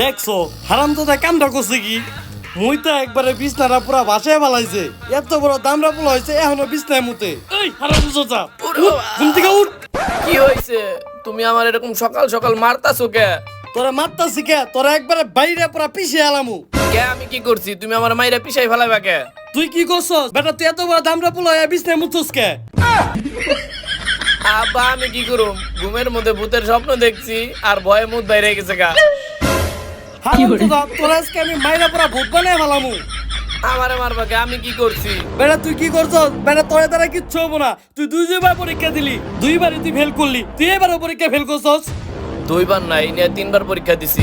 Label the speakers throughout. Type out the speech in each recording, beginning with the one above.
Speaker 1: দেখছ হারাম তো তাই কামটা করছে কি? মুই তো একবারে বিছনাটা পুরা ভাসায় ফেলাইছে। এত বড় দামরা পোলা হয়েছে এখনও বিছনায় মুতে। এই হারাম চোচা ঘুম থেকে উঠ।
Speaker 2: কি হয়েছে তুমি আমার এরকম সকাল সকাল মারতাছো কে?
Speaker 1: তোরা মারতা কে? তোরা একবারে বাইরে পুরা পিছিয়ে আলামু
Speaker 2: কে আমি কি করছি? তুমি আমার মাইরা পিছাই ফেলাইবা কে?
Speaker 1: তুই কি করছস? বেটা তুই এত বড় দামরা পোলা হয়ে বিছনায় মুতছস কে?
Speaker 2: আব্বা আমি কি করুম? ঘুমের মধ্যে ভূতের স্বপ্ন দেখছি আর ভয়ে মুখ বাইরে গেছে গা।
Speaker 1: তোরা আজকে আমি মাইরা পুরা ভূত বানায় ফেলামু
Speaker 2: আমারে মারবা আমি কি করছি?
Speaker 1: বেটা তুই কি করছস? বেটা তোর দ্বারা কিচ্ছু হব না। তুই দুই দুইবার পরীক্ষা দিলি দুইবারই তুই ফেল করলি। তুই এবারও পরীক্ষা ফেল করছস?
Speaker 2: দুইবার নাই নিয়ে তিনবার পরীক্ষা দিছি।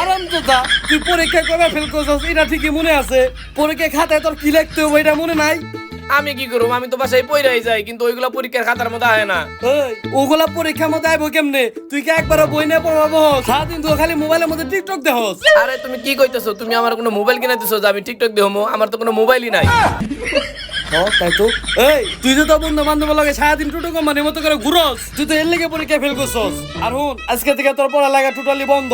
Speaker 1: আরাম তোতা তুই পরীক্ষা কবে ফেল করছস? এটা ঠিকই মনে আছে। পরীক্ষা খাতায় তোর কি লিখতে হবে এটা মনে নাই?
Speaker 2: আমি কি করুম? আমি তো বাসায় পইরাই যাই কিন্তু ওইগুলা পরীক্ষার খাতার মধ্যে আয় না।
Speaker 1: ওগুলা পরীক্ষার মধ্যে আইবো কেমনে? তুই কি একবার বই নিয়ে পড়াবো সারাদিন তুই খালি মোবাইলের মধ্যে টিকটক দেখস।
Speaker 2: আরে তুমি কি কইতেছো? তুমি আমার কোনো মোবাইল কিনে দিছো যে আমি টিকটক দেখব? আমার তো কোনো মোবাইলই নাই।
Speaker 1: তাই তো। এই তুই যে তো বন্ধু বান্ধব লাগে সারাদিন টুটু কোম্পানির মতো করে ঘুরস তুই তো এর লেগে পরীক্ষা ফেল করছস। আর হুন আজকে থেকে তোর পড়ালেখা টোটালি বন্ধ।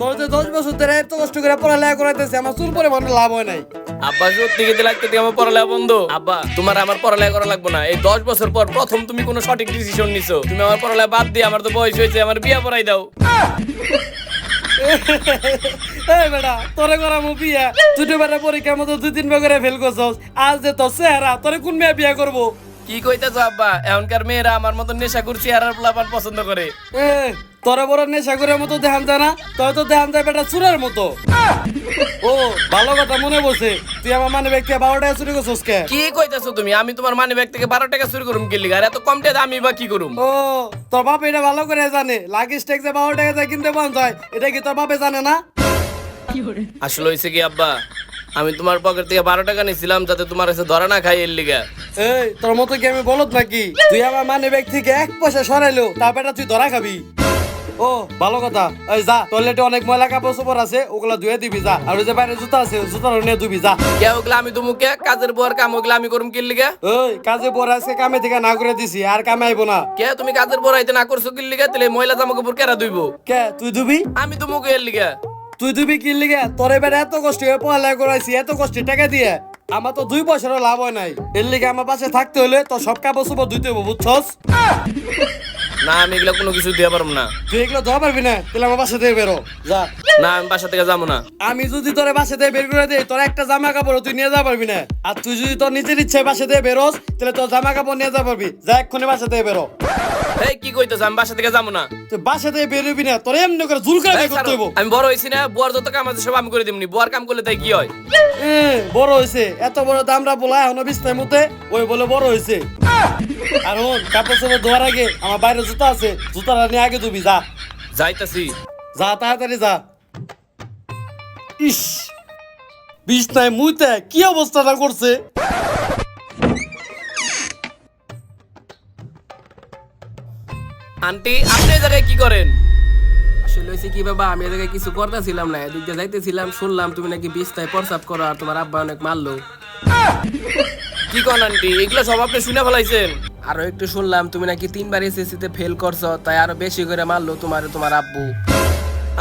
Speaker 1: তোর যে দশ বছর ধরে এত কষ্ট করে পড়ালেখা করাইতেছে আমার চুল পরে মানে লাভ হয় নাই।
Speaker 2: আব্বা সত্যি গেতে লাগতে আমার পড়ালেখা বন্ধ? আব্বা তোমার আমার পড়ালেখা করা লাগবে না। এই দশ বছর পর প্রথম তুমি কোনো সঠিক ডিসিশন নিছো। তুমি আমার পড়ালেখা বাদ দিয়ে আমার তো বয়স হয়েছে আমার বিয়া পড়াই দাও।
Speaker 1: এই বেটা তোরে করা মু বিয়া পরীক্ষার মতো দুই তিন করে ফেল করছস। আজ যে তোর চেহারা তোরে কোন মেয়ে বিয়া করব?
Speaker 2: কি কইতেছো আব্বা? এখনকার মেয়েরা আমার মতো নেশা করছি আর প্লাপান পছন্দ করে।
Speaker 1: এ বড় নেশা করে মতো দেখান যায় না তোর তো দেখান যায় বেটা চুরের মতো। ও ভালো কথা মনে বসে তুই আমার মানে ব্যক্তি বারো টাকা চুরি করছস কে?
Speaker 2: কি কইতেছো তুমি? আমি তোমার মানি ব্যাগ থেকে বারো টাকা চুরি করুম কি লিগা? আর এত কম টাকা আমি বা কি করুম?
Speaker 1: ও তোর বাপ এটা ভালো করে জানে। লাগেজ ট্যাক্স যে বারো টাকা দিয়ে কিনতে বন্ধ হয় এটা কি তোর বাপে জানে না?
Speaker 2: আসলে হয়েছে কি আব্বা? আমি তোমার পকেট থেকে বারো টাকা নিয়েছিলাম যাতে তোমার কাছে ধরা না খাই এর লিগা।
Speaker 1: এই তোর মতো কি আমি বলত নাকি? তুই আমার মানে ব্যাগ থেকে এক পয়সা সরাইলো তার বেটা তুই ধরা খাবি। ও ভালো কথা। এই যা টয়লেটে অনেক ময়লা কাপড় চোপড় আছে ওগুলা ধুয়ে দিবি যা। আর ওই যে বাইরে জুতা আছে জুতা নিয়ে ধুবি যা।
Speaker 2: কে ওগুলা আমি তোমাকে কাজের বুয়ার কাম ওগুলা আমি করুম কি লিগা?
Speaker 1: ওই কাজে পর আজকে কামে থেকে না করে দিছি আর কামে আইবো না।
Speaker 2: কে তুমি কাজের বুয়ার আইতে না করছ কি লিগা? তাহলে মহিলা জামা কাপড় কেরা ধুইবো?
Speaker 1: কে তুই ধুবি?
Speaker 2: আমি তোমাকে এর লিগা?
Speaker 1: তুই ধুবি কি লিগে তোর এবার এত কষ্ট হয়ে পড়ালেখা করাইছি এত কষ্ট টাকা দিয়ে। আমার তো দুই বছরও লাভ হয় নাই। এর লিগে আমার পাশে থাকতে হলে তো সব কাপড় চোপড় ধুইতে হব বুঝছস?
Speaker 2: না আমি এগুলা কোনো কিছু দিয়ে পারব না।
Speaker 1: তুই এগুলো ধোয়া পারবি না? তাহলে আমার বাসা থেকে বেরো যা।
Speaker 2: না আমি বাসা থেকে যাব না।
Speaker 1: আমি যদি তোর বাসা থেকে বের করে দিই তোর একটা জামা কাপড় তুই নিয়ে যাওয়া পারবি না। আর তুই যদি তোর নিজের ইচ্ছে বাসা থেকে বেরোস তাহলে তোর জামা কাপড় নিয়ে যাওয়া পারবি। যা এক্ষুনি বাসা থেকে বেরো।
Speaker 2: এই কি কইতেছ? আমি বাসা থেকে যাব না।
Speaker 1: তুই বাসা থেকে বেরোবি না তোর এমনি করে জুল করে বের করতে হইব।
Speaker 2: আমি বড় হয়েছি না বুয়ার যত কাম আছে সব আমি করে দিমনি। বুয়ার কাম করলে তাই কি হয়?
Speaker 1: এ, বড় হয়েছে। এত বড় দামরা বলা এখনও বিস্তার মতে ওই বলে বড় হয়েছে। আর হন কাপড় চোপড় ধোয়ার আগে আমার বাইরে জুতা আছে জুতাটা নিয়ে আগে ধুবি যা।
Speaker 2: যাইতাছি।
Speaker 1: যা তাড়াতাড়ি যা। ইস বিছনায় মুইতে কি অবস্থাটা করছে?
Speaker 2: আন্টি আপনি এই জায়গায় কি করেন?
Speaker 3: আসলে হয়েছে কি বাবা আমি এদিকে কিছু করতেছিলাম না এদিকে যাইতেছিলাম শুনলাম তুমি নাকি বিছনায় প্রসাব করো আর তোমার আব্বা অনেক মারলো।
Speaker 2: কি কন আন্টি? এগুলো সব আপনি শুনে ফেলাইছেন।
Speaker 3: আরও একটু শুনলাম তুমি নাকি তিনবার এসএসসি তে ফেল করছ তাই আরও বেশি করে মারলো তোমার তোমার আব্বু।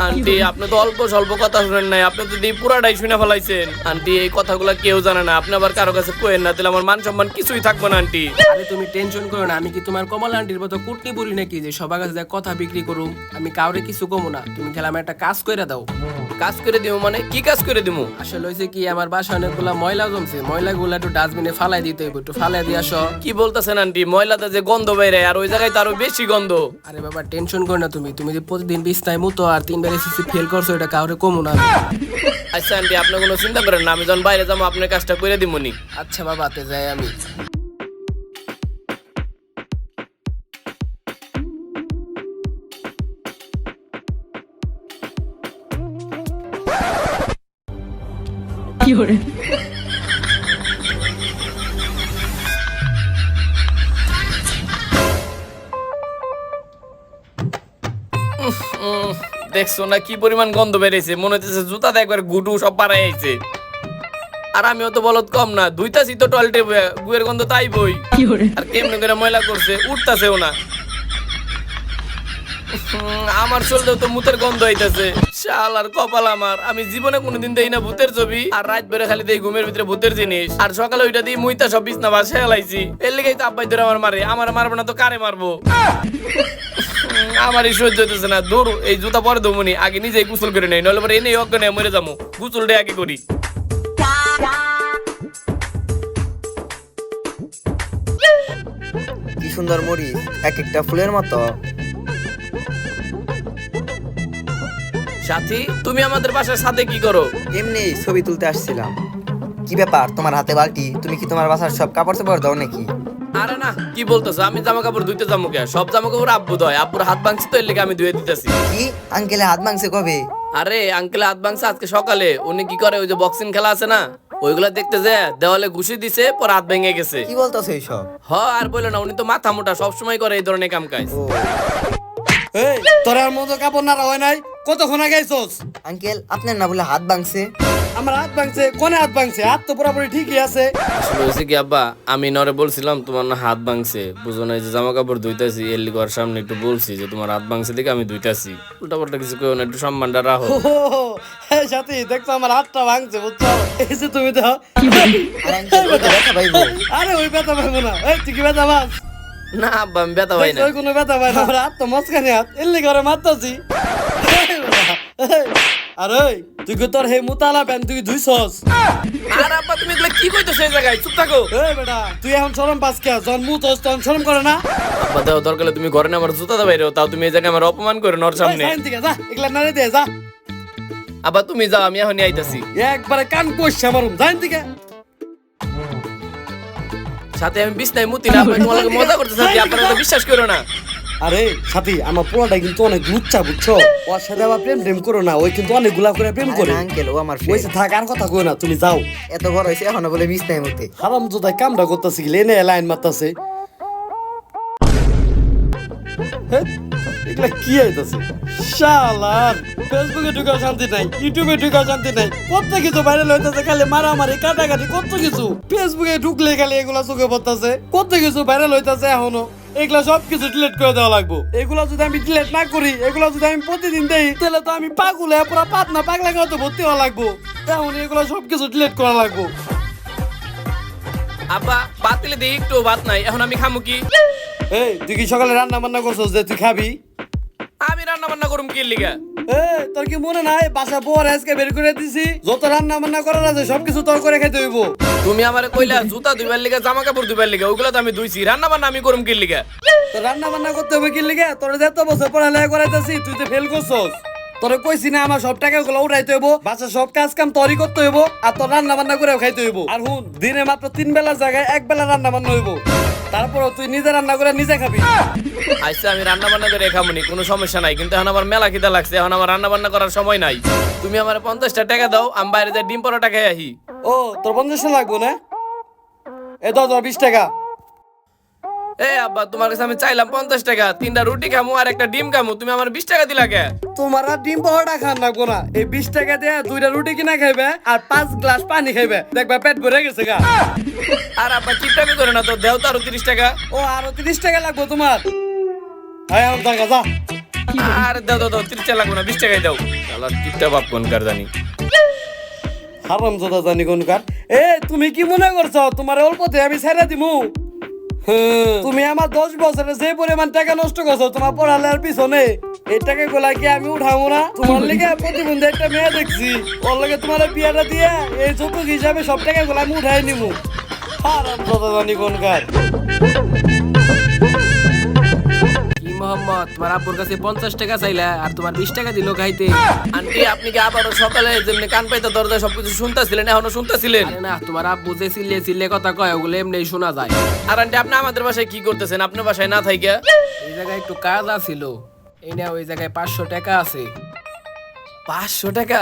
Speaker 2: আন্টি আপনি তো অল্প স্বল্প কথা শুনেন নাই আপনি তো দিয়ে পুরাটাই শুনে ফেলাইছেন। আন্টি এই কথাগুলো কেউ জানে না আপনি আবার কারও কাছে কোয়েন না তাহলে আমার মান সম্মান কিছুই থাকবে না আন্টি।
Speaker 3: আরে তুমি টেনশন করো না আমি কি তোমার কমলা আন্টির মতো কুটনি বলি নাকি যে সবার কাছে যায় কথা বিক্রি করুম? আমি কাউরে কিছু কমু না তুমি খেলে আমার একটা কাজ করে দাও।
Speaker 2: কাজ করে দিমু মানে কি কাজ করে দিমু?
Speaker 3: আসলে হয়েছে কি আমার বাসায় অনেকগুলা ময়লা জমছে ময়লাগুলো একটু ডাস্টবিনে ফালাই দিতে হইব একটু ফালাই দিয়ে আসো।
Speaker 2: কি বলতেছেন আন্টি ময়লাতে যে গন্ধ বাইরে আর ওই জায়গায় তো আরও বেশি গন্ধ।
Speaker 3: আরে বাবা টেনশন করো না তুমি তুমি যে প্রতিদিন বিছনায় মুতো আর তিনবার এসএসসি ফেল করছ এটা কাউরে কমু না।
Speaker 2: আচ্ছা আন্টি আপনি কোনো চিন্তা করেন না আমি যখন বাইরে যাব আপনার কাজটা করে দিমুনি
Speaker 3: আচ্ছা বাবা তে যাই আমি।
Speaker 2: উম, দেখছ না কি পরিমাণ গন্ধ বেরিয়েছে? মনে হচ্ছে জুতাতে একবার গুটু সব পারা আইছে। আর আমিও তো বলত কম না দুইটা তো টয়লেটে গুয়ের গন্ধ তাই বই। আর কেমনে করে ময়লা করছে উঠতাছেও না। আমার চলতেও তো মুতের গন্ধ শাল আর কপাল আমার। আমি জীবনে কোনোদিন দেই না ভূতের ছবি আর রাত বেড়ে খালি দেই ঘুমের ভিতরে ভূতের জিনিস। আর সকালে ওইটা দিয়ে মুইতা সব বিছনা এর তো আব্বাই ধরে আমার মারে। আমার মারবো না তো কারে মারবো? হুম, আমারই সহ্য হইতেছে না। দূর এই জুতা পরে দমনি আগে নিজেই গুসল করে নেই নইলে পরে এনে অজ্ঞানে মরে যাব। গুসলটা আগে করি।
Speaker 4: সুন্দর মরি এক একটা ফুলের মতো।
Speaker 2: সাথী তুমি আমাদের বাসার সাথে কি করো?
Speaker 4: এমনি ছবি তুলতে আসছিলাম। কি ব্যাপার তোমার হাতে বালতি? তুমি কি তোমার বাসার সব কাপড় চোপড় দাও নাকি?
Speaker 2: আরে না কি বলতেছো? আমি জামা কাপড় ধুইতে যাব কে? সব জামা কাপড় আব্বু দয় আব্বুর হাত ভাঙছি তো এর লেগে আমি ধুয়ে দিতেছি।
Speaker 4: কি? আঙ্কেলে হাত মাংসে কবে?
Speaker 2: আরে আঙ্কেল হাত ভাঙছে আজকে সকালে। উনি কি করে ওই যে বক্সিং খেলা আছে না ওইগুলা দেখতে যে দেওয়ালে ঘুষি দিছে পর হাত ভেঙে গেছে।
Speaker 4: কি বলতেছো এইসব?
Speaker 2: হ আর বলল না উনি তো মাথা মোটা সবসময় করে এই ধরনের কাম কাজ।
Speaker 1: এই তোর আর মতো কাপড় নাড়া হয় নাই? কতক্ষণ আগে আইছস
Speaker 4: আঙ্কেল আপনার না বলে হাত ভাঙছে।
Speaker 1: আমার হাত ভাঙছে কোনে হাত ভাঙছে? হাত তো পুরোপুরি ঠিকই আছে।
Speaker 2: আসলে হয়েছে কি আব্বা আমি নরে বলছিলাম তোমার না হাত ভাঙছে। বুঝো না যে জামা কাপড় ধুইতাছি এর ওর সামনে একটু বলছি যে তোমার হাত ভাঙছে দেখে আমি ধুইতাছি। উল্টা পাল্টা কিছু কেউ না একটু সম্মানটা রাখো।
Speaker 1: হ্যাঁ সাথী দেখছ আমার হাতটা ভাঙছে বুঝছ? এই যে তুমি তো
Speaker 4: আরে ওই ব্যথা পাইবো
Speaker 1: না। এই তুই কি ব্যথা পাস?
Speaker 2: না আব্বা আমি ব্যথা পাই না।
Speaker 1: কোনো ব্যথা পাই না। আমার হাত তো মস্কানি হাত মারতাছি। আর ওই তুই কি তোর হে মুতালা প্যান তুই ধুইছস?
Speaker 2: আর আব্বা তুমি এগুলো কি কইতেছো এই জায়গায়? চুপ থাকো।
Speaker 1: এই বেটা তুই এখন শরম পাস কে? জন্ম তোস তখন শরম করে না?
Speaker 2: আব্বা দাও দরকার তুমি ঘরে না আমার জুতা দাও বাইরে তাও তুমি এই জায়গায় আমার অপমান করে নর সামনে।
Speaker 1: যা এগুলা নারে দে যা।
Speaker 2: আব্বা তুমি যাও আমি এখনই আইতাছি।
Speaker 1: একবারে কান কষছে আমার জাইন থেকে।
Speaker 2: সাথে আমি বিছনায় মুতি না আপনি তোমার লগে মজা করতে সাথে আপনারা তো বিশ্বাস করো না।
Speaker 1: আরে সাথী আমার পোলাটা কিন্তু অনেক লুচ্চা বুঝছ? ওর সাথে আবার প্রেম প্রেম করো না ওই কিন্তু অনেকগুলা করে প্রেম করে।
Speaker 4: আঙ্কেল ও আমার
Speaker 1: ওইসে
Speaker 4: friend।
Speaker 1: থাক আর কথা কই না তুমি যাও।
Speaker 4: এত বড় হয়েছে এখনও বলে মিস নাই মতে
Speaker 1: হারাম জোদাই কামটা করতেছি গেলে এনে লাইন মারতাছে। হেৎ, এগুলা কি আইতাছে? শালার ফেসবুকে ঢুকাও শান্তি নাই ইউটিউবে ঢুকাও শান্তি নাই কত কিছু ভাইরাল হইতাছে খালি মারামারি কাটাকাটি কত কিছু। ফেসবুকে ঢুকলে খালি এগুলা চোখে পড়তাছে কত কিছু ভাইরাল হইতাছে এখনও। এগুলা সব কিছু ডিলিট করে দেওয়া লাগবো। এগুলা যদি আমি ডিলিট না করি এগুলা যদি আমি প্রতিদিন দেই তাহলে তো আমি পাগল হয়ে পুরো পাতনা পাগলা করে তো ভর্তি হওয়া লাগবো। এখন এগুলা সব কিছু ডিলিট করা লাগবো।
Speaker 2: আব্বা পাতিলে দিই একটু ভাত নাই এখন আমি খামু কি?
Speaker 1: এই তুই কি সকালে রান্না বান্না করছস যে তুই খাবি?
Speaker 2: কি লিগা।
Speaker 1: এই তোর কি মনে নাই? বাসা পর আজকে বের করে দিছি? যত রান্না বান্না করার আছে সবকিছু তোর করে খেতে হইব।
Speaker 2: তুমি আমারে কইলা জুতা দুইবার লিগা জামা কাপড় দুইবার লিগা ওগুলো তো আমি ধুইছি। রান্না বান্না আমি করুম কি লিগা?
Speaker 1: তো রান্না বান্না করতে হবে কি লিগা? তোর যে এত বছর পড়ালেখা করাইতেছি তুই তো ফেল করছস। তোরে কইছি না আমার সব টাকা গুলো উঠাইতে হইব। বাসা সব কাজ কাম তরি করতে হইব আর তোর রান্না বান্না করে খাইতে হইব। আর হুন দিনে মাত্র তিন বেলার জায়গায় এক বেলা রান্না বান্না হইব। তারপরও তুই নিজে রান্না করে নিজে খাবি।
Speaker 2: আচ্ছা আমি রান্না বান্না করে খামুনি কোনো সমস্যা নাই। কিন্তু এখন আমার মেলা খিদা লাগছে এখন আমার রান্না বান্না করার সময় নাই। তুমি আমার পঞ্চাশটা টাকা দাও আমি বাইরে যাই ডিম পরোটা খেয়ে আহি
Speaker 1: ও তোর পঞ্চাশ লাগবো না? এ দশ বিশ টাকা।
Speaker 2: এ আব্বা তোমার কাছে আমি চাইলাম পঞ্চাশ টাকা। তিনটা রুটি খামু আর একটা ডিম খামু। তুমি আমার বিশ টাকা দিলা কে?
Speaker 1: তোমার আর ডিম পাউডার খান না। এই বিশ টাকা দিয়ে দুইটা রুটি কিনা খাইবে আর পাঁচ গ্লাস পানি খাইবে। দেখবা পেট ভরে গেছে গা।
Speaker 2: আর আব্বা কিপটামি করে না তো দেও তো আরও তিরিশ টাকা।
Speaker 1: ও আরও তিরিশ টাকা লাগবো তোমার। হ্যাঁ আমার টাকা যা।
Speaker 2: আর দাও দাও দাও তিরিশ টাকা লাগবে না বিশ টাকাই দাও। তাহলে কিপটা বাপ কোন কার জানি।
Speaker 1: হারাম জানি কোনকার এ তুমি কি মনে করছ? তোমার অল্পতে আমি ছেড়ে দিমু। তুমি আমার দশ বছরে যে পরিমাণ টাকা নষ্ট করছ তোমার পড়ালের পিছনে এই টাকা গুলা কি আমি উঠাবো না? তোমার লেগে প্রতিবন্ধী একটা মেয়ে দেখছি। ওর লগে তোমার বিয়াটা দিয়ে এই যৌতুক হিসাবে সব টাকা গুলা আমি উঠাই নিবো আর কোনকার
Speaker 3: তোমার আব্বুর কাছে পঞ্চাশ টাকা চাইলা আর তোমার বিশ টাকা দিল খাইতে।
Speaker 2: আন্টি আপনি কি আবারও সকালে যেমনি কান পাইতে দরজায় সবকিছু শুনতেছিলেন এখনও শুনতেছিলেন?
Speaker 3: আরে না তোমার আব্বু যে চিল্লে চিল্লে কথা কয় ওগুলো এমনি শোনা যায়।
Speaker 2: আর আন্টি আপনি আমাদের বাসায় কি করতেছেন? আপনার বাসায় না থাইকা?
Speaker 3: এই জায়গায় একটু কাজ আছিল। এই না ওই জায়গায় পাঁচশো টাকা আছে।
Speaker 2: পাঁচশো টাকা?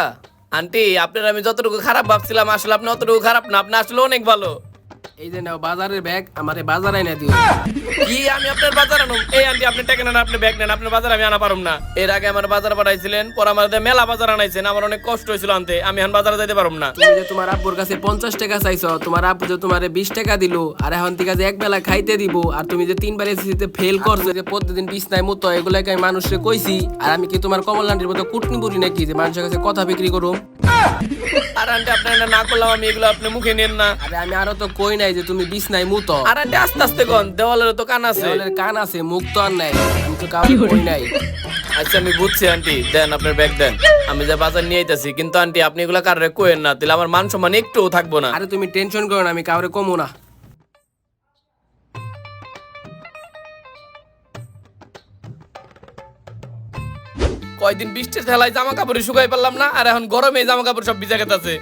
Speaker 2: আন্টি আপনার আমি যতটুকু খারাপ ভাবছিলাম আসলে আপনি অতটুকু খারাপ না আপনি আসলে অনেক ভালো।
Speaker 3: এই যে নাও বাজারের ব্যাগ আমারে বাজার আইনা দিও।
Speaker 2: কি আমি আপনার বাজার আনুম? এই আন্টি আপনি টাকা নেন আপনি ব্যাগ নেন আপনার বাজার আমি আনা পারুম না। এর আগে আমার বাজার পাঠাইছিলেন পর আমার দিয়ে মেলা বাজার আনাইছেন আমার অনেক কষ্ট হয়েছিল আনতে আমি এখন বাজারে যাইতে পারুম না।
Speaker 3: তুমি যে তোমার আব্বুর কাছে পঞ্চাশ টাকা চাইছো তোমার আব্বু যে তোমারে বিশ টাকা দিল আর এখন ঠিক আছে এক বেলা খাইতে দিব আর তুমি যে তিনবার এসিতে ফেল করছ যে প্রতিদিন বিছনায় মতো এগুলাকে আমি মানুষকে কইছি আর আমি কি তোমার কমলান্ডির মতো কুটনি বুড়ি নাকি যে মানুষের কাছে কথা বিক্রি করুম?
Speaker 2: আর আন্টি আপনি এটা না করলাম আমি এগুলো আপনি মুখে নেন না।
Speaker 3: আরে আমি আরও তো কই নাই যে তুমি বিছনায় মুতো।
Speaker 2: আর আন্টি আস্তে আস্তে কন দেওয়ালের তো কান আছে।
Speaker 3: দেওয়ালের কান আছে মুখ তো আর নাই। আমি তো কাউকে কই নাই।
Speaker 2: আচ্ছা আমি বুঝছি আন্টি। দেন আপনার ব্যাগ দেন। আমি যে বাজার নিয়ে আইতাছি কিন্তু আন্টি আপনি এগুলো কাররে কোয়েন না। তাহলে আমার মান সম্মান একটু থাকব না।
Speaker 3: আরে তুমি টেনশন করো না আমি কাউরে কমো না।
Speaker 2: কয়দিন বৃষ্টির ঠেলায় জামা কাপড় শুকাই পারলাম না আর এখন গরমে জামা কাপড় সব ভিজা গেছে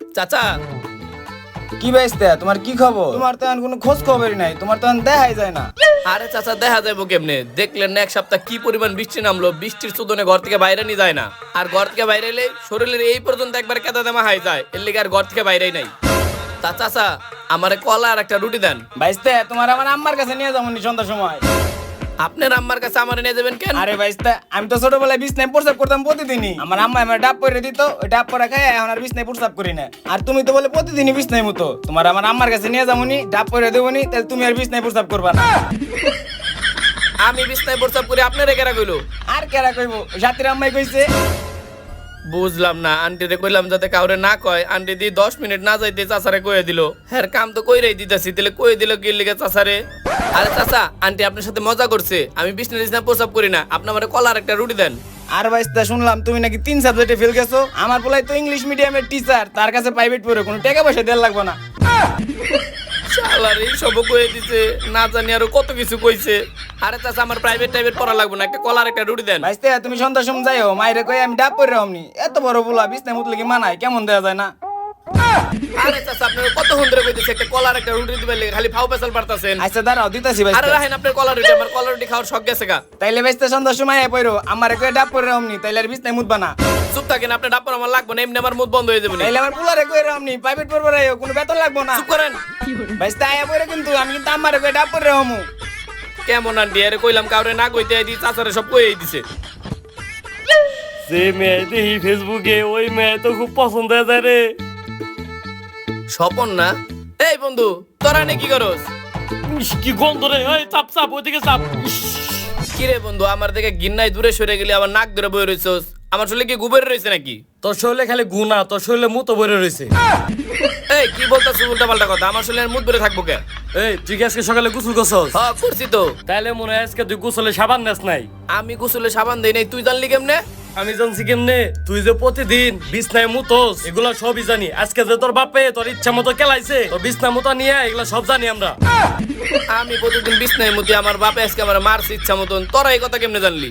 Speaker 2: চাচা।
Speaker 5: কি বেচতে তোমার কি খবর? তোমার তো এখন কোনো খোঁজ খবরই নাই তোমার তো এখন দেখাই যায় না।
Speaker 2: আরে চাচা দেখা যাব কেমনে? দেখলেন না এক সপ্তাহ কি পরিমাণ বৃষ্টি নামলো? বৃষ্টির চোদনে ঘর থেকে বাইরে নিয়ে যায় না। আর ঘর থেকে বাইরে এলে শরীরের এই পর্যন্ত একবার কেদা দেমা হাই যায়। এর লিগে আর ঘর থেকে বাইরেই নাই। তা চাচা আমারে কলা আর একটা রুটি দেন।
Speaker 5: বাইস্তে তোমার আমার আম্মার কাছে নিয়ে যাব নি সন্ধ্যার সময়।
Speaker 2: আপনার আম্মার কাছে আমার নিয়ে যাবেন কেন?
Speaker 5: আরে বাইস্তে আমি তো ছোটবেলায় বিছনায় প্রসাব করতাম প্রতিদিনই। আমার আম্মা আমার ডাব পরে দিত ওই ডাব পরে খাই এখন আর বিছনায় প্রসাব করি না। আর তুমি তো বলে প্রতিদিনই বিছনায় মতো। তোমার আমার আম্মার কাছে নিয়ে যাবনি ডাব পরে দেবনি তাহলে তুমি আর বিছনায় প্রসাব করবা না।
Speaker 2: আমি বিছনায় প্রসাব করি আপনার কেরা কইলো?
Speaker 5: আর কেরা কইবো? জাতির আম্মাই কইছে।
Speaker 2: বুঝলাম না। আন্টিরে কইলাম যাতে কাউরে না কয় আন্টি দি দশ মিনিট না যাইতে চাচারে কয়ে দিল। হ্যাঁ কাম তো কইরাই দিতেছি তাহলে কয়ে দিল কি লিগে চাচারে? আরে চাচা আন্টি আপনার সাথে মজা করছে আমি বিছনা টিছনা প্রস্তাব করি না আপনি আমার কলার একটা রুটি দেন।
Speaker 5: আর বাইস্তা শুনলাম তুমি নাকি তিন সাবজেক্টে ফেল গেছো। আমার বলাই তো ইংলিশ মিডিয়ামের টিচার তার কাছে প্রাইভেট পড়ে কোনো টাকা পয়সা দেওয়ার লাগবে না।
Speaker 2: শালার এই সব কয়ে দিছে না জানি আরও কত কিছু কইছে। আরে চাচা আমার প্রাইভেট টাইভেট পড়া লাগবে না একটা কলার একটা রুটি দেন।
Speaker 5: ভাইস্তে তুমি সন্ধ্যার সময় যাইও মাইরে কই আমি ডাব পরে অমনি এত বড় বলা বিছনায় মুতলে কি মানায়? কেমন দেওয়া যায় না?
Speaker 2: আরে চাচা আপনার কত হুন্ডরে কইতেছে একটা কলার একটা রুটি দিবেন লেগে খালি ফাউ পেছাল পারতাছেন।
Speaker 5: আচ্ছা দাঁড়াও দিতেছি
Speaker 2: আরে
Speaker 5: ভাইস্তে
Speaker 2: রাহেন আপনার কলার রুটি আমার কলার রুটি খাওয়ার শখ গেছে গা।
Speaker 5: তাইলে ভাইস্তে সন্ধ্যার সময় আয় পড়ো আমার কই ডাব পরে অমনি তাইলে আর বিছনায় মুতবা না।
Speaker 2: চুপ থাকেন আপনি ডাপ্পর আমার লাগবে না এমনি আমার মুখ বন্ধ হয়ে যাবে না।
Speaker 5: তাইলে আমার পুলারে কই অমনি প্রাইভেট পড়বে রাইও কোনো বেতন লাগবে না।
Speaker 2: চুপ করেন।
Speaker 5: ভাইস্তে আয় পড়ে কিন্তু আমি কিন্তু আমারে কই ডাব পরে হমু
Speaker 2: কেমন আন্টি? আরে কইলাম কাউরে না কইতে দি চাচারে সব কইই দিছে।
Speaker 1: যে মেয়ে দেখি ফেসবুকে ওই মেয়ে তো খুব পছন্দ হয়ে যায় রে।
Speaker 2: স্বপন না? এই বন্ধু তোরা নে কি করস?
Speaker 1: ইস, কি গন্ধ রে এই চাপ চাপ ওইদিকে চাপ। কি
Speaker 2: রে বন্ধু আমার থেকে গিন্নাই দূরে সরে গেলি আবার নাক ধরে বই রইছস। আমার শরীরে কি গুবের রয়েছে নাকি?
Speaker 1: তোর শরীরে খালি গুনা তোর শরীরে মুতো ভরে রয়েছে
Speaker 2: এই কি বলতাছ উল্টা পাল্টা কথা? আমার শরীরে মুত বেড়ে থাকব কে
Speaker 1: এই তুই কি আজকে সকালে গোসল করছস?
Speaker 2: হ্যাঁ করছি তো।
Speaker 1: তাইলে মনে হয় আজকে তুই গোসলে সাবান নেস নাই।
Speaker 2: আমি গোসলে সাবান দেই নাই তুই জানলি কেমনে?
Speaker 1: আমি জানছি কেমনে? তুই যে প্রতিদিন বিছনায় মুতোস এগুলা সবই জানি। আজকে যে তোর বাপে তোর ইচ্ছা মতো খেলাইছে তোর বিছনা মতো নিয়ে এগুলা সব জানি আমরা।
Speaker 2: আমি প্রতিদিন বিছনায় মুতি আমার বাপে আজকে আমার মারছে ইচ্ছা মতন। তোরা এই কথা কেমনে জানলি?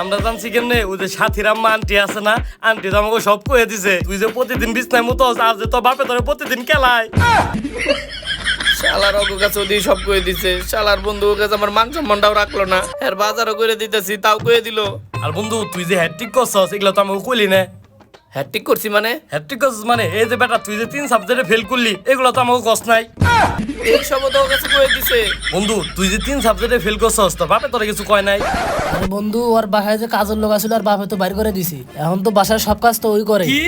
Speaker 1: আমরা জানছি কেমনে? ওই যে সাথীর আম্মা আন্টি আছে না? আন্টি তো আমাকে সব কয়ে দিছে তুই যে প্রতিদিন বিছনায় মুতোস আর যে তোর বাপে তোর প্রতিদিন কেলায়।
Speaker 2: শালার অগু কাছে ওদি সব কয়ে দিছে। শালার বন্ধু কাছে আমার মান সম্মানটাও রাখল না। এর বাজারও করে দিতেছি তাও কয়ে দিল।
Speaker 1: আর বন্ধু তুই যে হ্যাট্রিক করছস এগুলা তো আমাকে কইলি না।
Speaker 2: হ্যাঁ ঠিক করছি মানে?
Speaker 1: হ্যাট্রিক করছস মানে? এই যে বেটা তুই যে তিন সাবজেক্টে ফেল করলি এগুলো তো আমাকে কষ্ট নাই।
Speaker 2: এই সব তো কাছে কয়ে দিছে।
Speaker 1: বন্ধু তুই যে তিন সাবজেক্টে ফেল করছস তোর বাপে তোর কিছু কয় নাই।
Speaker 6: আরে বন্ধু ওর বাসায় যে কাজের লোক আছিল আর বাপে তো বাইর করে দিছি। এখন তো বাসার সব কাজ তো ওই করে
Speaker 1: কি?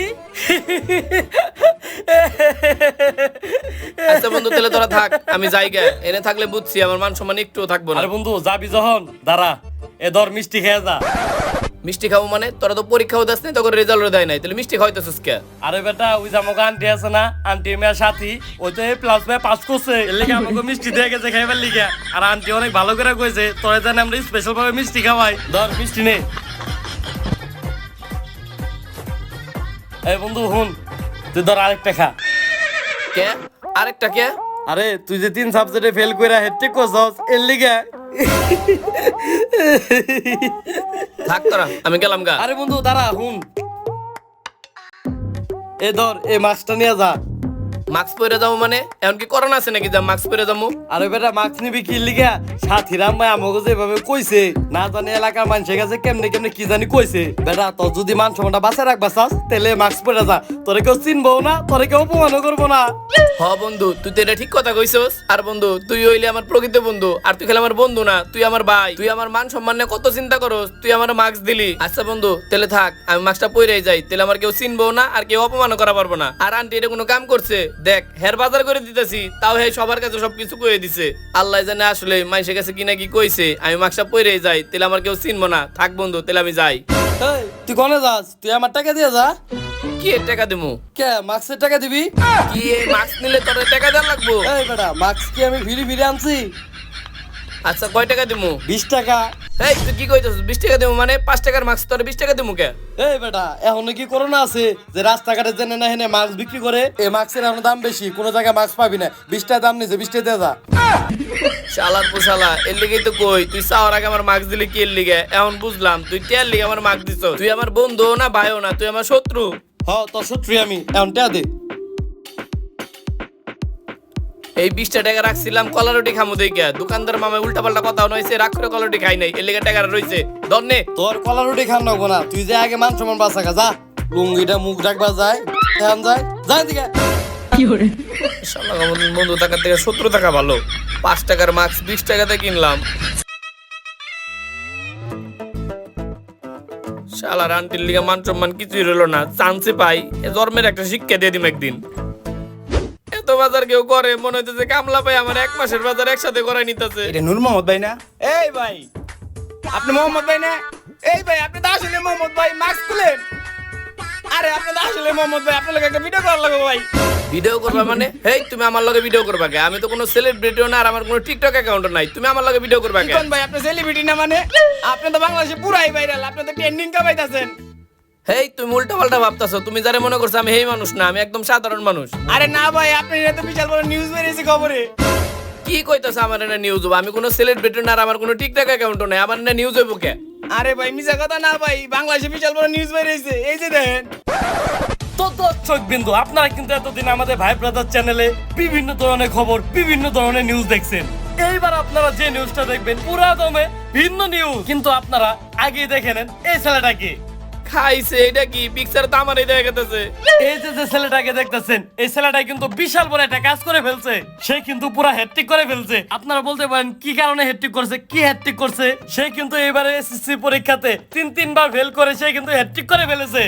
Speaker 2: আচ্ছা বন্ধু তাহলে তোরা থাক আমি যাই গে। এনে থাকলে বুঝছি আমার মান সম্মান একটুও থাকব না।
Speaker 1: আরে বন্ধু যাবি যখন দাঁড়া এ ধর মিষ্টি খেয়ে যা।
Speaker 2: মিষ্টি খাব মানে? তোরা তো পরীক্ষাও দাস নাই তখন রেজাল্ট দেয় নাই তাহলে মিষ্টি খাওয়াইতেছিস কে?
Speaker 1: আরে বেটা ওই যে আমাকে আন্টি আছে না আন্টি মেয়ের সাথী ওই তো এই প্লাস মেয়ে পাস করছে। এর লিগে আমাকে মিষ্টি দিয়ে গেছে খাইবার লিগে আর আন্টি অনেক ভালো করে কইছে তোরে জানে আমরা স্পেশাল ভাবে মিষ্টি খাওয়াই। ধর মিষ্টি নে। এই বন্ধু হুন। তুই ধর আরেকটা খা।
Speaker 2: কে? আরেকটা কে?
Speaker 1: আরে তুই যে তিন সাবজেক্টে ফেল কইরা হেট্রিক করছস এর লিগে।
Speaker 2: থাক তোরা আমি গেলাম গা।
Speaker 1: আরে বন্ধু দাঁড়া হুন। এ ধর এ মাছটা নিয়ে যা।
Speaker 2: মাস্ক পরে যাব মানে? এখন কি করোনা আছে নাকি যা মাস্ক পরে যাব?
Speaker 1: আরে বেটা মাছ নিবি কি লিগা? সাথীরাম ভাই আমাকে যেভাবে কইছে না জানি এলাকার মানুষের কাছে কেমনে কেমনে কি জানি কইছে। বেটা তোর যদি মান সম্মানটা রাখবা চাস তাহলে মাস্ক পরে যা। তোরে কেউ চিনবো না তোরে কেউ অপমানও করব না।
Speaker 2: হ বন্ধু তুই তো এটা ঠিক কথা কইছস। আর বন্ধু তুই হইলে আমার প্রকৃত বন্ধু। আর তুই খালি আমার বন্ধু না তুই আমার ভাই। তুই আমার মান সম্মান নিয়ে কত চিন্তা করস তুই আমার মাস্ক দিলি। আচ্ছা বন্ধু তাহলে থাক আমি মাস্কটা পরে যাই। তাহলে আমার কেউ চিনবো না আর কেউ অপমানও করা পারব না। আর আন্টি এটা কোনো কাম করছে? দেখ হের বাজার করে দিতেছি তাও হে সবার কাছে সবকিছু কয়ে দিছে। আল্লাহ জানে আসলে মাইসের কাছে কি না কি কইছে আমি মাস্কটা পরে যাই তাহলে আমার কেউ চিনবো না। থাক বন্ধু তাহলে আমি যাই।
Speaker 1: তুই কনে যাস? তুই আমার টাকা দিয়ে যা।
Speaker 2: কি টাকা দিমু?
Speaker 1: কে মাস্কের টাকা দিবি?
Speaker 2: কি মাস্ক নিলে তোর টাকা দেওয়া লাগবো?
Speaker 1: এই বেটা মাস্ক কি আমি ফিরি ফিরে আনছি?
Speaker 2: আচ্ছা কয় টাকা দিমু?
Speaker 1: বিশ টাকা।
Speaker 2: এই তুই কি কইতেছিস? বিশ টাকা দিমু মানে পাঁচ টাকার মাস্ক তোর বিশ টাকা দিমু কে?
Speaker 1: এই বেটা এখন কি করোনা আছে? যে রাস্তাঘাটে জেনে না হেনে মাস্ক বিক্রি করে এই মাস্কের এখন দাম বেশি কোনো জায়গায় মাস্ক পাবি না। বিশ টাকা দাম নিছে বিশ টাকা দিয়ে যা।
Speaker 2: শালার পোশালা এর লিগেই তো কই তুই চাওয়ার আগে আমার মাস্ক দিলি কি এর লিগে? এখন বুঝলাম তুই টের লিগে আমার মাস্ক দিছ তুই আমার বন্ধু না ভাইও না তুই আমার শত্রু।
Speaker 1: হ তোর শত্রু আমি এখন টাকা দে।
Speaker 2: এই বিশটা টাকা রাখছিলাম কলা রুটি খামু দেখে দোকানদার মামা উল্টা পাল্টা কথা নইছে রাগ করে কলা রুটি খাই নাই এর লিগে টাকা রইছে। ধন্যে
Speaker 1: তোর কলা রুটি খান নেব না তুই যে আগে মান সমান বাঁচা যা। লুঙ্গিটা মুখ ডাকবা যায় এখন যায় যায় দিকে
Speaker 2: শালা বন্ধু টাকার থেকে সত্তর টাকা ভালো। পাঁচ টাকার মাস্ক বিশ টাকাতে কিনলাম। শালার আন্টির লিগে মান সম্মান কিছুই রইল না চান্সে পাই। এ জন্মের একটা শিক্ষা দিয়ে দিম একদিন। বাজার কেউ করে মনে হইতেছে কামলা পাই আমার এক মাসের বাজার একসাথে করাই নিতেছে।
Speaker 5: এটা নূর মোহাম্মদ ভাই না? এই ভাই। আপনি মোহাম্মদ ভাই না? এই ভাই আপনি তো আসলে মোহাম্মদ ভাই মাস্ক খুলেন। আরে আপনি তো আসলে মোহাম্মদ ভাই আপনার লগে একটা ভিডিও করার লাগবে ভাই।
Speaker 2: ভিডিও করবা মানে? হেই তুমি আমার লগে ভিডিও করবা কে? আমি তো কোনো সেলিব্রিটিও না আর আমার কোনো টিকটক অ্যাকাউন্ট নাই। তুমি আমার লগে ভিডিও করবা কে
Speaker 5: কোন ভাই আপনি সেলিব্রিটি না মানে? আপনি তো বাংলাদেশে পুরাই ভাইরাল আপনি তো ট্রেন্ডিং কামাইতাছেন
Speaker 2: হেই তুমি উল্টা পাল্টা ভাবতাছো। তুমি যারা মনে করছ আমি হেই মানুষ না আমি একদম সাধারণ মানুষ।
Speaker 5: আরে না ভাই আপনি এটা তো বিশাল বড় নিউজ বেরিয়েছে খবরে।
Speaker 2: কি কইতাছে আমার এটা নিউজ আমি কোনো সেলিব্রিটি না আর আমার কোনো টিকটক অ্যাকাউন্ট নাই আমার এটা নিউজ হইব কে?
Speaker 5: আরে ভাই মিছা কথা না ভাই বাংলাদেশে বিশাল বড় নিউজ বেরিয়েছে। এই যে দেখেন।
Speaker 1: তো দর্শক বিন্দু আপনারা কিন্তু এতদিন আমাদের ভাই ব্রাদার চ্যানেলে বিভিন্ন ধরনের খবর বিভিন্ন ধরনের নিউজ দেখছেন। এইবার আপনারা যে নিউজটা দেখবেন পুরা দমে ভিন্ন নিউজ কিন্তু আপনারা আগে দেখে নেন এই ছেলেটাকে।
Speaker 2: খাইছে, এটা কি? পিকচার তো গেতেছে।
Speaker 1: এই যে যে ছেলেটাকে দেখতেছেন, এই ছেলেটা কিন্তু বিশাল বড় একটা কাজ করে ফেলছে। সে কিন্তু পুরো করে ফেলছে। আপনারা বলতে পারেন, কি কারণে হ্যাট্রিক করছে, কি হ্যাট্রিক করছে? সে কিন্তু এবারে এসএসসি পরীক্ষাতে তিন, তিনবার ফেল করে, সে কিন্তু হ্যাট্রিক করে ফেলেছে।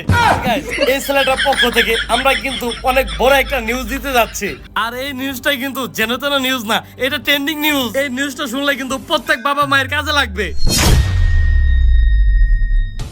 Speaker 1: এই ছেলেটার পক্ষ থেকে আমরা কিন্তু অনেক বড় একটা নিউজ দিতে যাচ্ছি। আর এই নিউজটা কিন্তু যেন তেন নিউজ না, এটা ট্রেন্ডিং নিউজ এই নিউজটা শুনলে কিন্তু প্রত্যেক বাবা মায়ের কাজে লাগবে।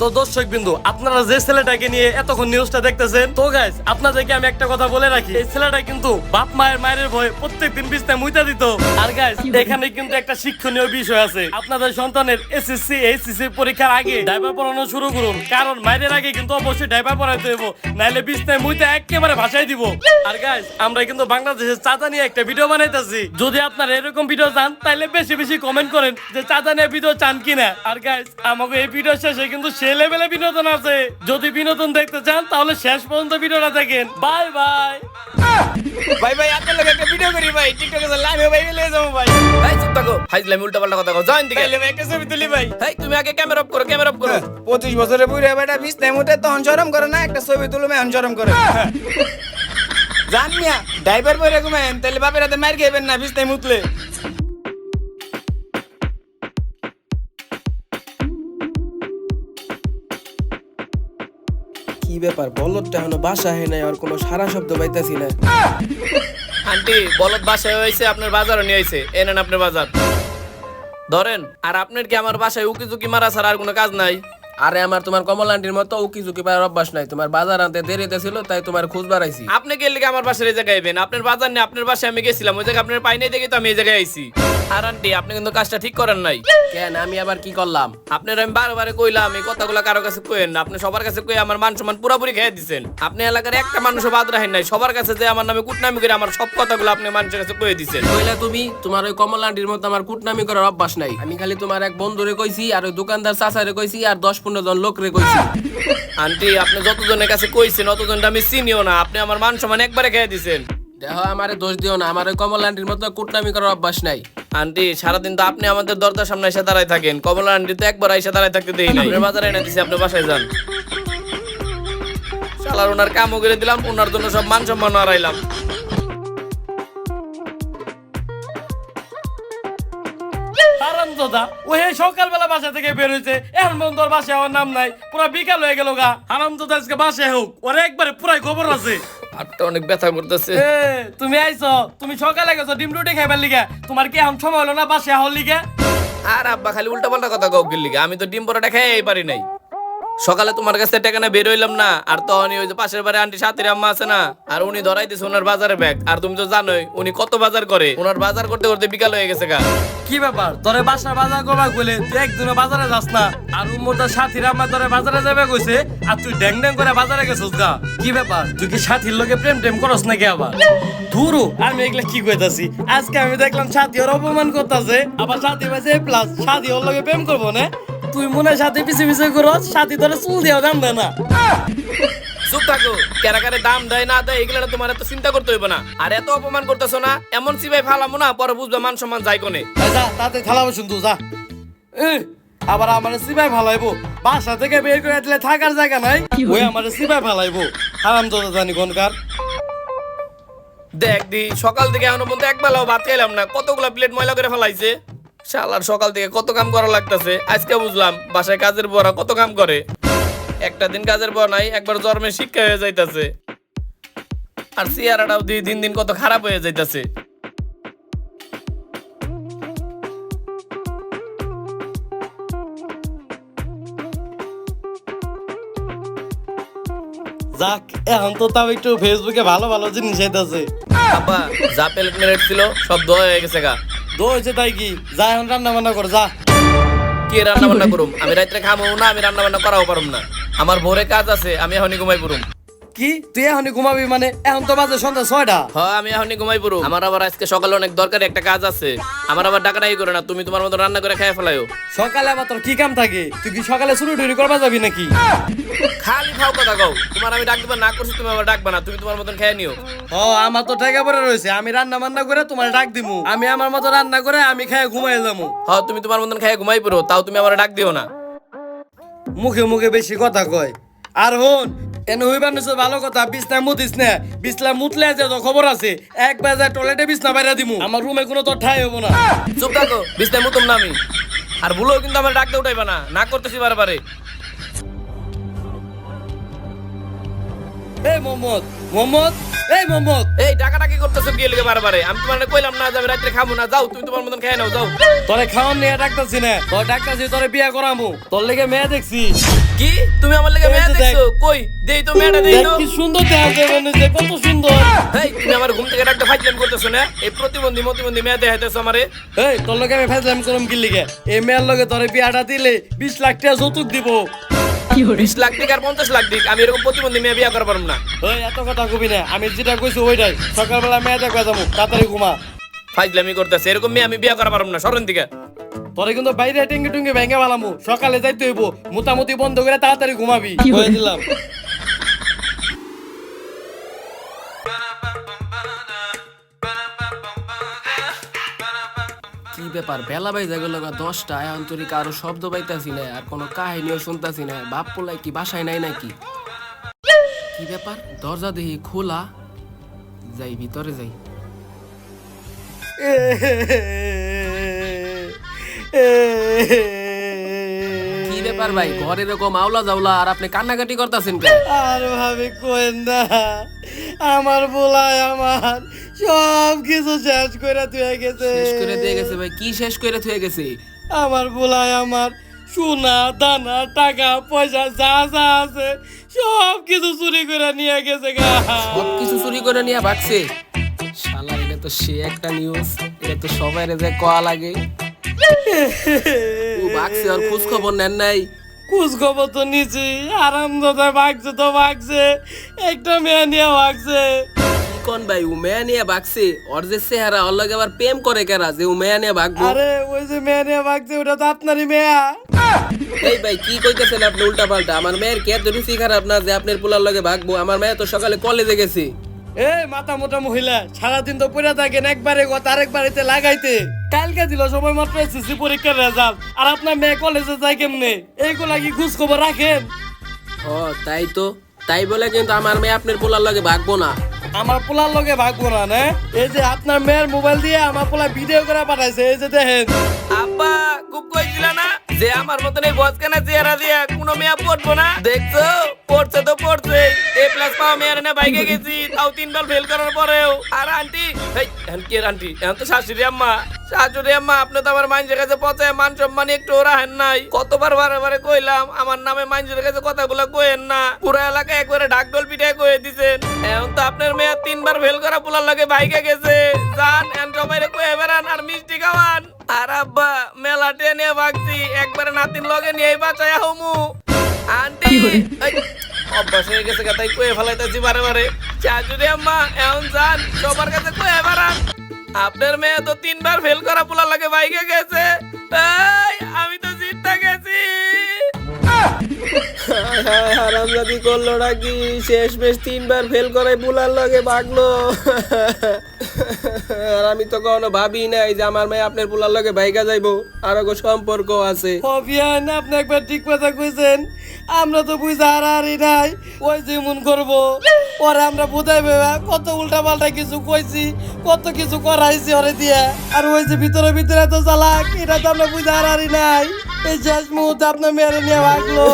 Speaker 1: তো দর্শক বিন্দু, আপনারা যে ছেলেটাকে নিয়ে এতক্ষণ নিউজটা দেখতেছেন, তো গাইজ আপনাদেরকে আমি একটা কথা বলে রাখি। এই ছেলেটা কিন্তু বাপ মায়ের মায়ের ভয়ে প্রত্যেকদিন বিছনায় মুইতা দিত। আর গাইজ এখানে কিন্তু একটা শিক্ষণীয় বিষয় আছে। আপনাদের সন্তানের এসএসসি এইচএসসি পরীক্ষার আগে ড্রাইভার পড়ানো শুরু করুন। কারণ মায়ের আগে কিন্তু অবশ্যই ড্রাইভার পড়াইতে দেবো নাইলে বিছনায় মুইতা একেবারে ভাষায় দিব। আর গাইজ আমরা কিন্তু বাংলাদেশের চাঁদা নিয়ে একটা ভিডিও বানাইতেছি। যদি আপনারা এরকম ভিডিও চান তাহলে বেশি বেশি কমেন্ট করেন যে চাঁদা নিয়ে ভিডিও চান কিনা। আর গাইজ আমাকে এই ভিডিও শেষে কিন্তু সে লেভেলে বিনোদন আছে। যদি বিনোদন দেখতে চান তাহলে শেষ পর্যন্ত ভিডিওটা দেখেন। Bye bye.
Speaker 5: ভাই ভাই আপনার লগে একটা ভিডিও করি ভাই। টিকটকে লাইভে ভাই যাব ভাই।
Speaker 2: চুপ থাকো। ফাইজলামি উল্টা পাল্টা কথা কও। দিকে।
Speaker 5: ভাই একটা ছবি তুলি ভাই।
Speaker 2: হেই তুমি আগে ক্যামেরা অফ করো ক্যামেরা অফ করো।
Speaker 5: পঁচিশ বছরে বুড়ে বেটা বিষ নাই মুটে তখন শরম করে না একটা ছবি তুলবে এখন শরম করে। জান মিয়া ড্রাইভার বই ঘুমেন তাহলে বাপের হাতে মার খাইবেন না বিষ নাই মুতলে।
Speaker 3: কি ব্যাপার? বলদটা এখনও বাসা হয় নাই, আর কোনো সারা শব্দ পাইতাছি না।
Speaker 2: আন্টি, বলদ বাসায় হয়েছে, আপনার বাজারও নিয়ে হয়েছে। এনেন আপনার বাজার। ধরেন, আর আপনার কি আমার বাসায় উকি চুকি মারা ছাড়া আর কোনো কাজ নাই?
Speaker 3: আরে আমার তোমার কমল আন্টির মতো উকি ঝুঁকি পাওয়ার অভ্যাস নাই। তোমার বাজার আনতে দেরিতে ছিল, তাই তোমার খোঁজ বাড়াইছি।
Speaker 2: আপনি গেলে আমার বাসার এই জায়গায় আইবেন? আপনার বাজার নেই, আপনার বাসায় আমি গেছিলাম, ওই জায়গায় আপনার পাই নাই দেখে তো আমি এই জায়গায় আইছি। আর আন্টি আপনি কিন্তু কাজটা ঠিক করেন নাই।
Speaker 3: কেন? আমি আবার কি করলাম?
Speaker 2: আপনার আমি বারে কইলাম এই কথাগুলো কারও কাছে কইেন না। আপনি সবার কাছে কই আমার মান সম্মান পুরোপুরি খেয়ে আপনি এলাকার একটা মানুষও বাদ রাখেন নাই। সবার কাছে যে আমার নামে কুটনামি করে আমার সব কথাগুলো আপনি মানুষের কাছে কয়ে
Speaker 3: কইলা তুমি তোমার ওই কমল আন্টির মতো আমার কুটনামি করার অভ্যাস নাই। আমি খালি তোমার এক বন্ধুরে কইছি আর ওই দোকানদার চাচারে কইছি আর দশ পনেরো জন লোকরে কইছি।
Speaker 2: আন্টি আপনি যতজনের কাছে কইছেন অতজনটা আমি চিনিও না। আপনি আমার মান সম্মান একবারে খেয়ে দিছেন।
Speaker 3: দেখো আমারে দোষ দিও না। আমার ওই কমল আন্টির মতো কুটনামি করার অভ্যাস নাই।
Speaker 2: আন্টি সারাদিন তো আপনি আমাদের দরজার সামনে এসে দাঁড়ায় থাকেন। কমলা আন্টি তো একবার এসে দাঁড়ায় থাকতে দেই নাই। বাজারে এনে দিছি আপনি বাসায় যান। শালার ওনার কামও করে দিলাম ওনার জন্য সব মান সম্মান হারাইলাম।
Speaker 1: ও হে সকালবেলা বাসা থেকে এখন ওর বাসায় আমার নাম নাই পুরো বিকাল হয়ে গেল গা। আজকে বাসায় হোক ওর একবারে পুরাই খবর আছে।
Speaker 2: হাতটা অনেক ব্যথা করতেছে।
Speaker 1: তুমি আইছো তুমি সকালে গেছো ডিম রুটি খাইবার লিগে। তোমার কি এখন সময় হলো না বাসায় হল লিগে?
Speaker 2: আর আব্বা খালি উল্টা পাল্টা কথা লিগে। আমি তো ডিম পরোটা খাই পারি নাই। সকালে তোমার কাছে টাকা না বের হইলাম না আর তখন ওই যে পাশের বাড়ি আন্টি সাথের আম্মা আছে না আর উনি ধরাই দিছে ওনার বাজারে ব্যাগ আর তুমি তো জানোই উনি কত বাজার করে। ওনার বাজার করতে করতে বিকাল হয়ে গেছে গা।
Speaker 1: কি ব্যাপার? তোরে বাসা বাজার করবা কইলে তুই একদিনও বাজারে যাস না। আর উম্মর তোর সাথীর আমার তোরে বাজারে যাবে কইছে, আর তুই ড্যাং ড্যাং করে বাজারে গেছিস গা। কি ব্যাপার? তুই কি সাথীর লোকে প্রেম টেম করস নাকি আবার? ধুরু, আমি এগুলা কি কইতাছি? আজকে আমি দেখলাম সাথী অপমান করতেছে। আবার সাথী পাইছে প্লাস, সাথী ওর লগে প্রেম করব না। তুই মনে সাথী পিছে পিছে করস, সাথী তোরে চুল দিয়েও দেয় না।
Speaker 2: চুপ থাকো। দাম দেয় না দেয় এগুলো তোমার এত চিন্তা করতে হইব না। আর এত অপমান করতেছো না এমন সিবাই ফালামো না পরে বুঝবে মান সম্মান যাই কোনে।
Speaker 1: যা তাতে যা। আবার আমার সিপাই ভালাইবো বাসা থেকে বের করে দিলে থাকার জায়গা নাই ওই আমার সিপাই ভালাইবো হারাম তো জানি কোনকার
Speaker 2: দেখ দি সকাল থেকে এখনও পর্যন্ত এক বেলাও ভাত খাইলাম না কতগুলো প্লেট ময়লা করে ফেলাইছে। শালার সকাল থেকে কত কাম করা লাগতেছে আজকে বুঝলাম বাসায় কাজের বড়া কত কাম করে। একটা দিন কাজের বড় নাই একবার জন্মে শিক্ষা হয়ে যাইতাছে। আর চেহারাটাও দিন দিন কত খারাপ হয়ে যাইতাছে।
Speaker 1: যাক এখন তো তাও একটু ফেসবুকে ভালো ভালো জিনিস আইতাছে
Speaker 2: আব্বা যা প্লেট মেলেট ছিল সব ধোয়া হয়ে গেছে গা।
Speaker 1: দৌড়ছে তাই কি? যা এখন রান্না বান্না কর যা।
Speaker 2: কি রান্না বান্না করুম? আমি রাত্রে খামো না আমি রান্না বান্না করাও পারুম না। আমার ভোরে কাজ আছে আমি এখনই ঘুমাই পড়ুম।
Speaker 1: কি? তুই এখনই ঘুমাবি মানে? এখন তো বাজে সন্ধ্যা ছয়টা।
Speaker 2: হ্যাঁ আমি এখনই ঘুমাই পড়ুম। আমার আবার আজকে সকালে অনেক দরকারি একটা কাজ আছে। আমার আবার ডাকাডাকি করে না তুমি তোমার মতো রান্না করে খাই ফেলাইও।
Speaker 1: সকালে আবার তোর কি কাম থাকে? তুই কি সকালে শুরু টুরি করবা যাবি নাকি?
Speaker 2: খালি খাও কথা কও তোমার আমি ডাক দিবা না করছি তুমি আবার ডাকবা না তুমি তোমার মতন খেয়ে নিও।
Speaker 1: ও আমার তো টাকা পরে রয়েছে আমি রান্না বান্না করে তোমার ডাক দিমু। আমি আমার মতো রান্না করে আমি খাই ঘুমাই যাব
Speaker 2: হ্যাঁ তুমি তোমার মতন খেয়ে ঘুমাই পড়ো তাও তুমি আমার ডাক দিও না।
Speaker 1: মুখে মুখে বেশি কথা কয়। আর হন, এন হইবার নিশ্চয় ভালো কথা, বিছনা মুতিস না। বিছনা মুতলে যে তো খবর আছে, এক বাজার টয়লেটে বিছনা বাইরে দিমু। আমার রুমে কোনো তো ঠাই হব না।
Speaker 2: চুপ থাকো, বিছনা মুতম না আমি। আর ভুলো কিন্তু আমার ডাকতে উঠাইবা না। না করতেছি বারবারে।
Speaker 1: এই মোহাম্মদ মোহাম্মদ এই মোহাম্মদ।
Speaker 2: এই টাকাটা কি করতেছো কি লেগে বারবারে? আমি তোমার কইলাম না যাবে খাব না যাও তুমি তোমার মতন খেয়ে নাও যাও।
Speaker 1: তোরে খাওয়ান নিয়ে ডাকতাছি না তোর ডাকতাছি তোরে বিয়া করামু। তোর লেগে মেয়ে দেখছি।
Speaker 2: কি? তুমি আমার লেগে মেয়ে দেখছ? কই? দেই তো মেয়েটা দেই তো।
Speaker 1: কি সুন্দর কত সুন্দর।
Speaker 2: এই তুমি আমার ঘুম থেকে ডাকতে ফাইজলাম করতেছো না? এই প্রতিবন্ধী মতিবন্ধী মেয়ে দেখাইতেছো আমারে।
Speaker 1: এই তোর লগে আমি ফেসলাম করলাম কি লিগে? এই মেয়ের লগে তোরে বিয়াটা দিলে বিশ লাখ টাকা যৌতুক দিব।
Speaker 2: বিশ লাখ দিক আর পঞ্চাশ লাখ দিক আমি এরকম প্রতিবন্ধী মেয়ে বিয়া করতে পারব না।
Speaker 1: ওই এত কথা কবি না। আমি যেটা কইছি ওইটাই। সকালবেলা মেয়ে দেখবা যাব তাড়াতাড়ি ঘুমা।
Speaker 2: ফাইজলামি করতেছে এরকম মেয়ে আমি বিয়া করা পারব না সরেন দিকে।
Speaker 1: তোরে কিন্তু বাইরে টেঙ্গি টুঙ্গি ভেঙে ভালামু সকালে যাইতে হইব মোটামুটি বন্ধ করে তাড়াতাড়ি ঘুমাবি। দিলাম।
Speaker 3: ব্যাপার বেলা বাইজা গেল গা দশটা আন্তরিক আরও শব্দ পাইতাছি না আর কোনো কাহিনীও শুনতাছি না বাপ পোলাই কি বাসায় নাই নাকি কি ব্যাপার দরজা দেখি খোলা যাই ভিতরে যাই কি ব্যাপার ভাই ঘরে এরকম আওলা জাওলা আর আপনি কান্নাকাটি করতেছেন কেন?
Speaker 1: আর ভাবি কোয়েন না আমার বলাই আমার সব কিছু শেষ করে তুই গেছে।
Speaker 3: শেষ করে দিয়ে গেছে ভাই কি শেষ করে থুয়ে গেছে?
Speaker 1: আমার বলাই আমার সোনা দানা টাকা পয়সা যা যা আছে সব কিছু চুরি করে নিয়ে গেছে গা।
Speaker 3: সব কিছু চুরি করে নিয়ে ভাগছে? শালা এটা তো সে একটা নিউজ এটা তো সবাই যে কয়া লাগে। আর খোঁজ খবর নেন নাই।
Speaker 1: কুচ খবর তো নিছি। আরাম দাদা তো একটা মেয়ে নিয়ে
Speaker 3: কোন ভাই ও মেয়া নিয়ে ভাগছে ওর যে চেহারা ওর লগে আবার প্রেম করে কেরা যে ও মেয়া নিয়ে ভাগবো
Speaker 1: আরে ওই যে মেয়ে নিয়ে ভাগছে ওটা তো আপনারই মেয়া।
Speaker 3: এই ভাই কি কইতেছেন আপনি উল্টা পাল্টা আমার মেয়ের কে তো রুচি খারাপ না যে আপনার পোলার লগে ভাগবো আমার মেয়ে তো সকালে কলেজে গেছে।
Speaker 1: এ, মাথা মোটা মহিলা, সারাদিন তো পড়ে থাকেন, একবারে কথা আরেক বাড়িতে লাগাইতে। কালকে দিল সময় মাত্র এসএসসি পরীক্ষার রেজাল্ট আর আপনার মেয়ে কলেজে যায় কেমনে? এইগুলা কি খোঁজ খবর রাখেন?
Speaker 3: ও, তাই তো, তাই বলে কিন্তু আমার মেয়ে আপনার পোলার লগে ভাগবো না।
Speaker 1: আমার পোলার লগে ভাগবো না নে? এই যে আপনার মেয়ের মোবাইল দিয়ে আমার পোলা ভিডিও করে পাঠাইছে, এই যে দেখেন।
Speaker 2: আব্বা, খুব কইছিল না যে আমার মতন এই বসকানা চেহারা দিয়া কোনো মেয়া পড়ব না? দেখছ? পড়ছে তো পড়ছে। এ প্লাস পাওয়া মেয়ার না বাইকে গেছি, তাও তিনবার ফেল করার পরেও। আর আন্টি এই এর আন্টি? এখন তো শাশুড়ি আম্মা। শাশুড়ি আম্মা, আপনি তো আমার মাইন্সের কাছে পচায়, মান সম্মান একটু ওরা হেন নাই। কতবার বারে বারে কইলাম, আমার নামে মাইন্সের কাছে কথাগুলো কইেন না। পুরো এলাকায় একবারে ঢাকডোল পিঠায় কয়ে দিছেন। এখন তো আপনার মেয়ে তিনবার ফেল করা পোলার লাগে বাইকে গেছে। যান এখন সবাই কয়ে বেড়ান আর মিষ্টি খাওয়ান। আর আব্বা মেলা টেনে ভাগছি। একবারে নাতিন লগে নিয়ে বাঁচায় হমু। আন্টি অভ্যাস হয়ে গেছে তাই কয়ে ফেলাইতেছি বারে বারে। চাচুরি আম্মা এখন যান সবার কাছে কয়ে বেড়ান আপনার মেয়ে তো তিনবার ফেল করা পোলা লাগে বাইকে গেছে। আমি তো জিততে গেছি।
Speaker 3: হারামজাদি করল নাকি? তিনবার ফেল করে বুলার লগে আর আমি তো কখনো ভাবি নাই যে আমার মেয়ে আপনার বুলার লগে ভাইগা যাইবো। আর সম্পর্ক আছে।
Speaker 1: অভিয়ান আপনি একবার ঠিক কথা কইছেন। আমরা তো বুঝা হারাহারি নাই, ওই যে মন করব। পরে আমরা বুঝাই ভেবা কত উল্টা পাল্টা কিছু কইছি, কত কিছু করাইছি ওরে দিয়ে। আর ওই যে ভিতরে ভিতরে তো চালাক, এটা তো আমরা বুঝা হারাহারি নাই। মেয়েরে নিয়ে ভাগলো।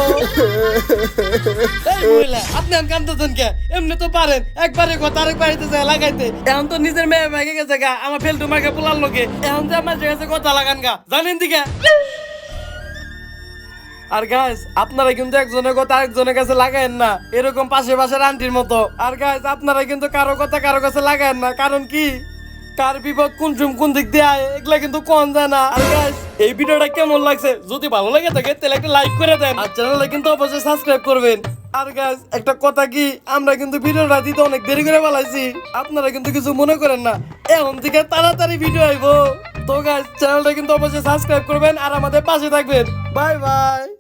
Speaker 1: আপনি কে? এমনি তো পারেন, একবারে বাড়িতে যায় লাগাইতে। এখন তো নিজের মেয়ে ভেঙে গেছে গা, আমার ফেলটু মাকে পোলার লোকে। এখন যে আমার কাছে কথা লাগান গা। জানেন দিকে আর গাইস আপনারা কিন্তু একজনের কথা আরেকজনের কাছে লাগায়েন না। এরকম পাশে পাশে আন্টির মতো। আর গাইস আপনারা কিন্তু কারও কথা কারও কাছে লাগায়েন না। কারণ কি? কার বিপদ কোন চুম কোন দিক দিয়ে আয়, এগুলা কিন্তু কোন যায় না। আর গাইস এই ভিডিওটা কেমন লাগছে? যদি ভালো লাগে থাকে, তাহলে একটা লাইক করে দেন। আর চ্যানেলে কিন্তু অবশ্যই সাবস্ক্রাইব করবেন। আর গাইস একটা কথা কি, আমরা কিন্তু ভিডিওটা দিতে অনেক দেরি করে ফেলাইছি। আপনারা কিন্তু কিছু মনে করেন না। এখন থেকে তাড়াতাড়ি ভিডিও আইবো। তো গাইস চ্যানেলটা কিন্তু অবশ্যই সাবস্ক্রাইব করবেন আর আমাদের পাশে থাকবেন। Bye bye